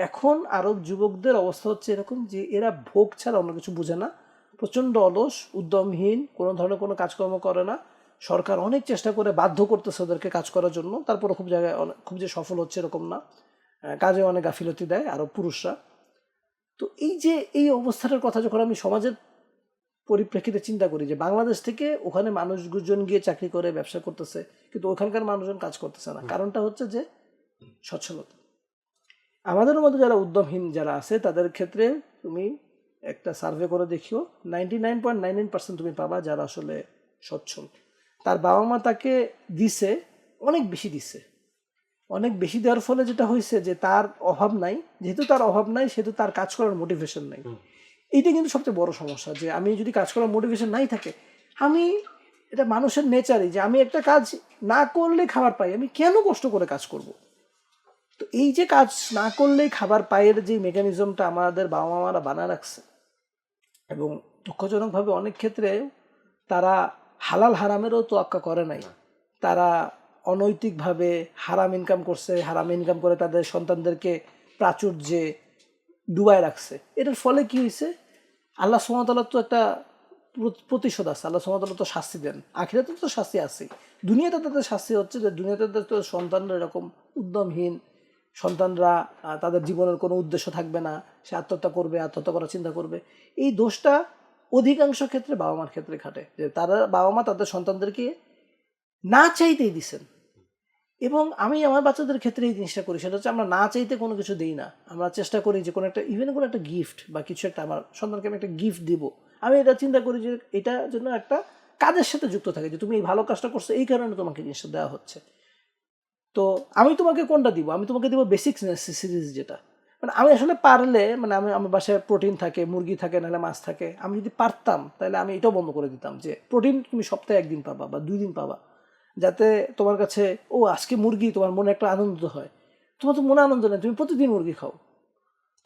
এখন আরব যুবকদের অবস্থা হচ্ছে এরকম যে এরা ভোগ ছাড়া অন্য কিছু বুঝে না। প্রচণ্ড অলস, উদ্যমহীন, কোনো ধরনের কোনো কাজকর্ম করে না। সরকার অনেক চেষ্টা করে বাধ্য করতেছে ওদেরকে কাজ করার জন্য। তারপরে খুব জায়গায় অনেক- খুব যে সফল হচ্ছে এরকম না। কাজে অনেক গাফিলতি দেয় আরব পুরুষরা। তো এই যে এই অবস্থাটার কথা যখন আমি সমাজের পরিপ্রেক্ষিতে চিন্তা করি যে বাংলাদেশ থেকে ওখানে মানুষজন গিয়ে চাকরি করে, ব্যবসা করতেছে, কিন্তু ওখানকার মানুষজন কাজ করতেছে না। কারণটা হচ্ছে যে সচ্ছলতা। আমাদের মধ্যে যারা উদ্যমহীন যারা আছে তাদের ক্ষেত্রে তুমি একটা সার্ভে করে দেখিও ninety nine point nine nine percent তুমি পাবা যারা আসলে সচ্ছল। তার বাবা মা তাকে দিছে অনেক বেশি দিছে। অনেক বেশি দেওয়ার ফলে যেটা হয়েছে যে তার অভাব নাই যেহেতু তার অভাব নাই সেহেতু তার কাজ করার মোটিভেশন নাই। এইটা কিন্তু সবচেয়ে বড় সমস্যা যে আমি যদি কাজ করার মোটিভেশন নাই থাকে আমি এটা মানুষের নেচারই যে আমি একটা কাজ না করলে খাবার পাই আমি কেন কষ্ট করে কাজ করব? তো এই যে কাজ না করলেই খাবার পায়ের যে মেকানিজমটা আমাদের বাবা মামারা বানা রাখছে, এবং দুঃখজনকভাবে অনেক ক্ষেত্রে তারা হালাল হারামেরও তোয়াক্কা করে নাই। তারা অনৈতিকভাবে হারাম ইনকাম করছে, হারাম ইনকাম করে তাদের সন্তানদেরকে প্রাচুর্যে ডুবায় রাখছে। এটার ফলে কি হয়েছে আল্লাহ সুমতাল্লাহ তো একটা প্রতিশোধ আছে। আল্লাহ সুমতাল্লাহ তো শাস্তি দেন। আখিরাতে তো শাস্তি আছেই। দুনিয়াতে তাদের শাস্তি হচ্ছে যে দুনিয়াতে তো সন্তানরা এরকম উদ্যমহীন সন্তানরা তাদের জীবনের কোনো উদ্দেশ্য থাকবে না, সে আত্মহত্যা করবে, আত্মহত্যা করার চিন্তা করবে। এই দোষটা অধিকাংশ ক্ষেত্রে বাবা মার ক্ষেত্রে খাটে, যে তারা বাবা মা তাদের সন্তানদেরকে না চাইতেই দিছেন। এবং আমি আমার বাচ্চাদের ক্ষেত্রে এই জিনিসটা করি, সেটা হচ্ছে আমরা না চাইতে কোনো কিছু দিই না। আমরা চেষ্টা করি যে কোনো একটা ইভেন কোনো একটা গিফট বা কিছু একটা আমার সন্তানকে আমি একটা গিফট দিব। আমি এটা চিন্তা করি যে এটা জন্য একটা কাজের সাথে যুক্ত থাকে, যে তুমি এই ভালো কাজটা করছ, এই কারণে তোমাকে জিনিসটা দেওয়া হচ্ছে। তো আমি তোমাকে কোনটা দিব? আমি তোমাকে দিব বেসিক সিরিজ যেটা। মানে আমি আসলে পারলে মানে আমি, আমার বাসায় প্রোটিন থাকে, মুরগি থাকে, নাহলে মাছ থাকে, আমি যদি পারতাম, তাহলে আমি এটাও বন্ধ করে দিতাম যে প্রোটিন তুমি সপ্তাহে একদিন পাবা বা দুই দিন পাবা। যাতে তোমার কাছে, ও, আজকে মুরগি তোমার মনে একটা আনন্দ হয়। তোমার তো মনে আনন্দ নেই, তুমি প্রতিদিন মুরগি খাও।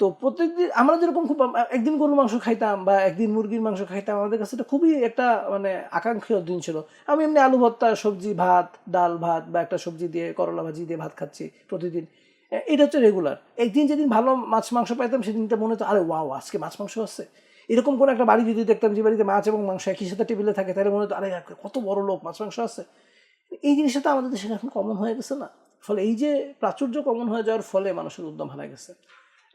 তো প্রত্যেকদিন আমরা যেরকম খুব, একদিন গরুর মাংস খাইতাম বা একদিন মুরগির মাংস খাইতাম, আমাদের কাছে এটা খুবই একটা মানে আকাঙ্ক্ষীয় দিন ছিল। আমি এমনি আলু ভর্তা, সবজি, ভাত, ডাল, ভাত বা একটা সবজি দিয়ে, করলা ভাজি দিয়ে ভাত খাচ্ছি প্রতিদিন। এটা হচ্ছে রেগুলার একদিন যেদিন ভালো মাছ মাংস পাইতাম, সেদিনটা মনে হতো, আরে ওয়াও আজকে মাছ মাংস আছে। এরকম কোনো একটা বাড়ি যদি দেখতাম যে বাড়িতে মাছ এবং মাংস একই সাথে টেবিলে থাকে, তাহলে মনে হতো, আরে কত বড় লোক, মাছ মাংস আছে। এই জিনিসটা তো আমাদের দেশে এখন কমন হয়ে গেছে না। ফলে এই যে প্রাচুর্য কমন হয়ে যাওয়ার ফলে মানুষের উদ্যম হারা গেছে।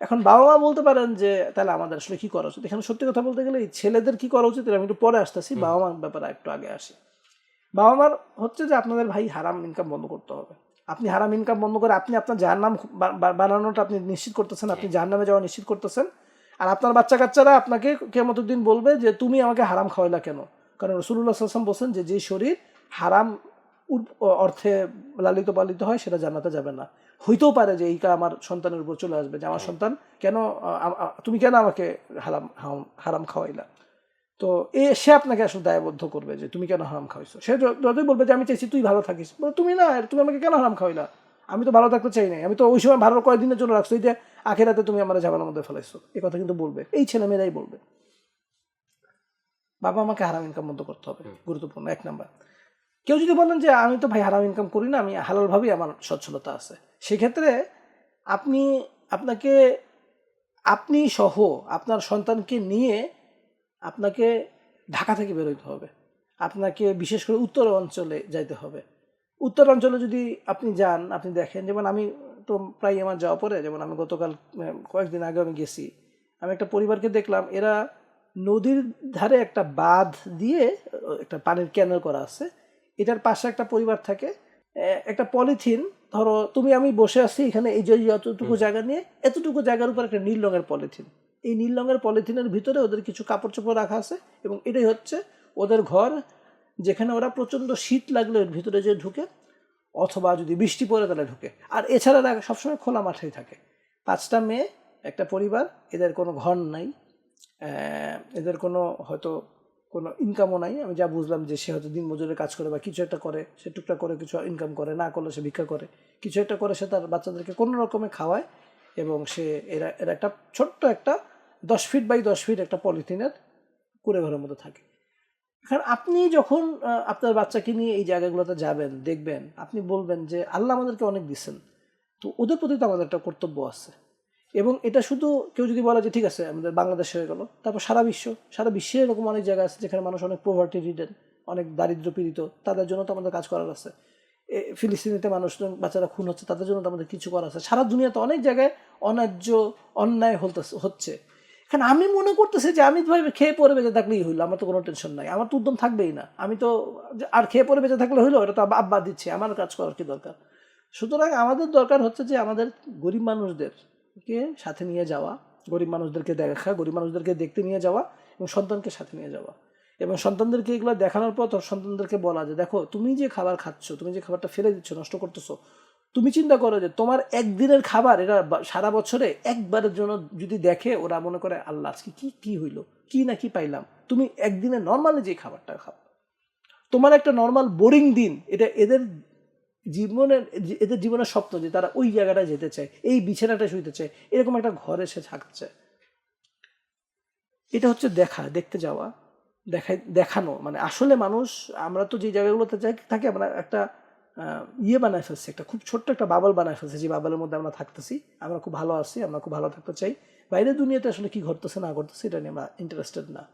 এখন বাবা মা বলতে পারেন যে তাহলে আমাদের আসলে কি করা উচিত? এখানে সত্যি কথা বলতে গেলে এই ছেলেদের কি করা উচিত আমি একটু পরে আসতেছি বাবা মার ব্যাপারে একটু আগে আসি। বাবা মার হচ্ছে যে আপনাদের ভাই হারাম ইনকাম বন্ধ করতে হবে। আপনি হারাম ইনকাম বন্ধ করে আপনি আপনার যার নাম বানানোটা আপনি নিশ্চিত করতেছেন আপনি যার নামে যাওয়া নিশ্চিত করতেছেন। আর আপনার বাচ্চা কাচ্চারা আপনাকে কেমত দিন বলবে যে তুমি আমাকে হারাম খাওয়াইলা কেন? কারণ রসুল্লাহ সাল্লাম বলছেন যে যে শরীর হারাম অর্থে লালিত পালিত হয় সেটা জানাতে যাবে না। হইতেও পারে যে এইটা আমার সন্তানের উপর চলে আসবে যে আমার সন্তান কেন তুমি কেন আমাকে হারাম হারাম খাওয়াইলা? তো এ সে আপনাকে আসলে দায়বদ্ধ করবে যে তুমি কেন হারাম খাওয়াইছো? সে যতই বলবে যে আমি চাইছি তুই ভালো থাকিস বলে, তুমি না তুমি আমাকে কেন হারাম খাওয়াইলা? আমি তো ভালো থাকতে চাই নাই আমি তো ওই সময় ভালো কয়েকদিনের জন্য রাখছো এই যে আখেরাতে তুমি আমার ঝামেলার মধ্যে ফেলাইছো এই কথা কিন্তু বলবে এই ছেলেমেয়েরাই বলবে। বাবা আমাকে হারাম ইনকাম বন্ধ করতে হবে গুরুত্বপূর্ণ এক নাম্বার। কেউ যদি বলেন যে, আমি তো ভাই হারাম ইনকাম করি না, আমি হালালভাবেই আমার সচ্ছলতা আছে। সেক্ষেত্রে আপনি, আপনাকে, আপনি সহ আপনার সন্তানকে নিয়ে আপনাকে ঢাকা থেকে বেরোতে হবে। আপনাকে বিশেষ করে উত্তর অঞ্চলে যাইতে হবে। উত্তর অঞ্চলে যদি আপনি যান, আপনি দেখেন, যেমন আমি তো প্রায় আমার যাওয়া পরে, যেমন আমি গতকাল কয়েকদিন আগে আমি গেছি, আমি একটা পরিবারকে দেখলাম, এরা নদীর ধারে একটা বাঁধ দিয়ে, একটা পানির ক্যানেল করা আছে। এটার পাশে একটা পরিবার থাকে। একটা পলিথিন ধরো তুমি আমি বসে আছি এখানে এই যে যতটুকু জায়গা নিয়ে এতটুকু জায়গার উপর একটা নীল রঙের পলিথিন। এই নীল রঙের পলিথিনের ভিতরে ওদের কিছু কাপড় চোপড় রাখা আছে এবং এটাই হচ্ছে ওদের ঘর যেখানে ওরা প্রচণ্ড শীত লাগলে এর ভিতরে যে ঢুকে অথবা যদি বৃষ্টি পড়ে তাহলে ঢুকে। আর এছাড়া সবসময় খোলা মাঠেই থাকে। পাঁচটা মেয়ে একটা পরিবার এদের কোনো ঘর নাই। এদের কোনো হয়তো কোনো ইনকামও নাই। আমি যা বুঝলাম যে সে হয়তো দিন মজুরের কাজ করে বা কিছু একটা করে, সে টুকটাক করে কিছু ইনকাম করে, না করলে সে ভিক্ষা করে। কিছু একটা করে সে তার বাচ্চাদেরকে কোনো রকমে খাওয়ায় এবং সে এরা এরা একটা ছোট্ট একটা দশ ফিট বাই দশ ফিট একটা পলিথিনের কুড়ে ঘরের মতো থাকে। এখন আপনি যখন আপনার বাচ্চাকে নিয়ে এই জায়গাগুলোতে যাবেন, দেখবেন, আপনি বলবেন যে আল্লাহ আমাদেরকে অনেক দিচ্ছেন তো ওদের প্রতি তো আমাদের একটা কর্তব্য আছে। এবং এটা শুধু কেউ যদি বলে যে, ঠিক আছে, আমাদের বাংলাদেশ হয়ে গেল। তারপর সারা বিশ্ব, সারা বিশ্বে এরকম অনেক জায়গা আছে যেখানে মানুষ অনেক পোভার্টি রিডেন অনেক দারিদ্র পীড়িত। তাদের জন্য তো আমাদের কাজ করার আছে। ফিলিস্তিনিতে মানুষজন, বাচ্চারা খুন হচ্ছে, তাদের জন্য তো আমাদের কিছু করার আছে। সারা দুনিয়াতে অনেক জায়গায় অন্যায্য অন্যায় হচ্ছে। এখানে আমি মনে করতেছি যে, আমি ভাবে খেয়ে পরে বেঁচে থাকলেই হইল, আমার তো কোনো টেনশন নাই। আমার তো উদ্যম থাকবেই না। আমি তো আর খেয়ে পরে বেঁচে থাকলে হইল, এটা তো আব্বা- দিচ্ছে, আমার কাজ করার কি দরকার? সুতরাং আমাদের দরকার হচ্ছে যে, আমাদের গরিব মানুষদেরকে সাথে নিয়ে যাওয়া। গরিব মানুষদেরকে দেখা, গরিব মানুষদেরকে দেখতে নিয়ে যাওয়া এবং সন্তানকে সাথে নিয়ে যাওয়া। এবং সন্তানদেরকে এগুলো দেখানোর পর তোর সন্তানদেরকে বলা যে, দেখো, তুমি যে খাবার খাচ্ছ, তুমি যে খাবারটা ফেলে দিচ্ছ, নষ্ট করতেছো, তুমি চিন্তা করো যে, তোমার একদিনের খাবার এরা সারা বছরে একবারের জন্য যদি দেখে, ওরা মনে করে, আল্লাহ, আজকে কি কি হইল? কি না কি পাইলাম? তুমি একদিনে নর্মালি যে খাবারটা খাও। তোমার একটা নর্মাল বোরিং দিন, এটা এদের জীবনের এদের জীবনের স্বপ্ন যে তারা ওই জায়গাটায় যেতে চায়, এই বিছানাটা শুইতে চায়, এরকম একটা ঘরে সে চায় এটা হচ্ছে দেখা, দেখতে যাওয়া, দেখাই, দেখানো। মানে আসলে মানুষ, আমরা তো যে জায়গাগুলোতে যাই, থাকি, আমরা একটা ইয়ে বানায় ফেলছি, একটা খুব ছোট্ট একটা বাবল বানায় ফেলছি, যে বাবলের মধ্যে আমরা থাকতেছি। আমরা খুব ভালো আছি, আমরা খুব ভালো থাকতে চাই। বাইরের দুনিয়াতে আসলে কি ঘটতেছে, না ঘটতেছে, এটা নিয়ে আমরা ইন্টারেস্টেড না।